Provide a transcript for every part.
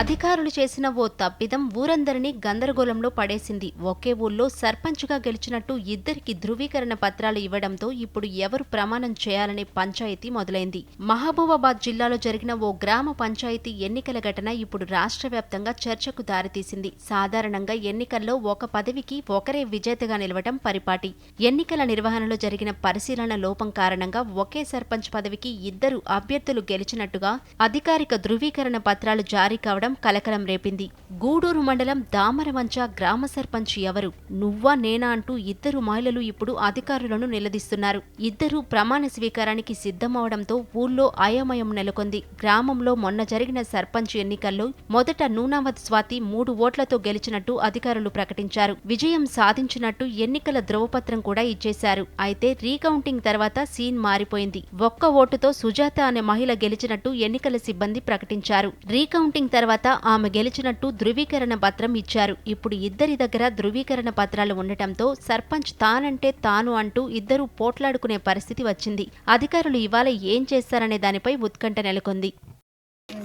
అధికారులు చేసిన ఓ తప్పిదం ఊరందరినీ గందరగోళంలో పడేసింది. ఒకే ఊళ్ళో సర్పంచ్గా గెలిచినట్టు ఇద్దరికి ధృవీకరణ పత్రాలు ఇవ్వడంతో ఇప్పుడు ఎవరు ప్రమాణం చేయాలనే పంచాయతీ మొదలైంది. మహబూబాబాద్ జిల్లాలో జరిగిన ఓ గ్రామ పంచాయతీ ఎన్నికల ఘటన ఇప్పుడు రాష్ట్ర వ్యాప్తంగా చర్చకు దారితీసింది. సాధారణంగా ఎన్నికల్లో ఒక పదవికి ఒకరే విజేతగా నిలవటం పరిపాటి. ఎన్నికల నిర్వహణలో జరిగిన పరిశీలన లోపం కారణంగా ఒకే సర్పంచ్ పదవికి ఇద్దరు అభ్యర్థులు గెలిచినట్టుగా అధికారిక ధృవీకరణ పత్రాలు జారీ కావడం కలకలం రేపింది. గూడూరు మండలం దామరవంచ గ్రామ సర్పంచ్ ఎవరు? నువ్వా నేనా అంటూ ఇద్దరు మహిళలు ఇప్పుడు అధికారులను నిలదీస్తున్నారు. ఇద్దరు ప్రమాణ స్వీకారానికి సిద్ధమవడంతో ఊళ్ళో అయోమయం నెలకొంది. గ్రామంలో మొన్న జరిగిన సర్పంచ్ ఎన్నికల్లో మొదట నూనావత్ స్వాతి మూడు ఓట్లతో గెలిచినట్టు అధికారులు ప్రకటించారు. విజయం సాధించినట్టు ఎన్నికల ధ్రువపత్రం కూడా ఇచ్చేశారు. అయితే రీకౌంటింగ్ తర్వాత సీన్ మారిపోయింది. ఒక్క ఓటుతో సుజాత అనే మహిళ గెలిచినట్టు ఎన్నికల సిబ్బంది ప్రకటించారు. రీకౌంటింగ్ తర్వాత ఆమె గెలిచినట్టు ధృవీకరణ పత్రం ఇచ్చారు. ఇప్పుడు ఇద్దరి దగ్గర ధృవీకరణ పత్రాలు ఉండటంతో సర్పంచ్ తానంటే తాను అంటూ ఇద్దరూ పోట్లాడుకునే పరిస్థితి వచ్చింది. అధికారులు ఇవాళ ఏం చేస్తారనే దానిపై ఉత్కంఠ నెలకొంది.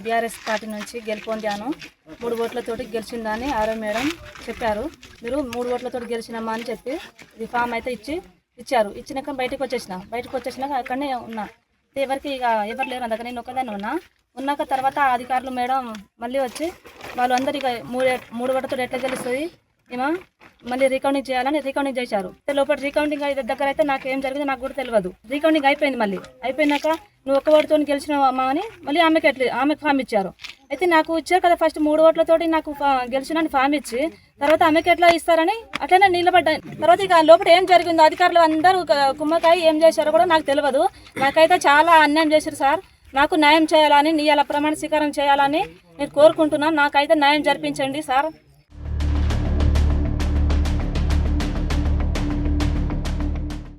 బీఆర్ఎస్ పార్టీ నుంచి గెలుపొందాను. మూడు ఓట్లతోటి గెలిచిందని ఆరో మేడం చెప్పారు. మీరు మూడు ఓట్లతోటి గెలిచినమ్మా అని చెప్పి ఇది ఫామ్ అయితే ఇచ్చి ఇచ్చారు. ఇచ్చినాక బయటకు వచ్చేసిన. బయటకు వచ్చేసినాక అక్కడనే ఉన్నా. ఎవరికి ఇక ఎవరు లేరు అందుకని నేను ఒక్కదాన్ని ఉన్నా. ఉన్నాక తర్వాత అధికారులు మేడం మళ్ళీ వచ్చి వాళ్ళు అందరు ఇక మూడు మూడు ఓట్లతో ఎట్లా తెలుస్తుంది? ఏమో? మళ్ళీ రీకౌంటింగ్ చేయాలని రీకౌంటింగ్ చేశారు. లోపల రీకౌంటింగ్ అయితే దగ్గర అయితే నాకు ఏం జరిగింది నాకు కూడా తెలియదు. రీకౌంటింగ్ అయిపోయింది మళ్ళీ. అయిపోయినాక నువ్వు ఒక్క ఓటుతో గెలిచినావమ్మా అని మళ్ళీ ఆమెకి ఎట్లా ఆమెకు ఫామ్ ఇచ్చారు. అయితే నాకు ఇచ్చారు కదా ఫస్ట్ మూడు ఓట్లతోటి నాకు ఫా- గెలిచినని ఫామ్ ఇచ్చి తర్వాత ఆమెకి ఎట్లా ఇస్తారని అట్లనే నిలబడ్డాను తర్వాత ఇక లోపల ఏం జరిగిందో అధికారులు అందరూ కుమ్మకాయ ఏం చేశారో కూడా నాకు తెలియదు నాకైతే చాలా అన్యాయం చేశారు సార్. నాకు న్యాయం చేయాలని నీ అలా ప్రమాణ స్వీకారం చేయాలని నేను కోరుకుంటున్నాను. నాకైతే న్యాయం జరిపించండి సార్.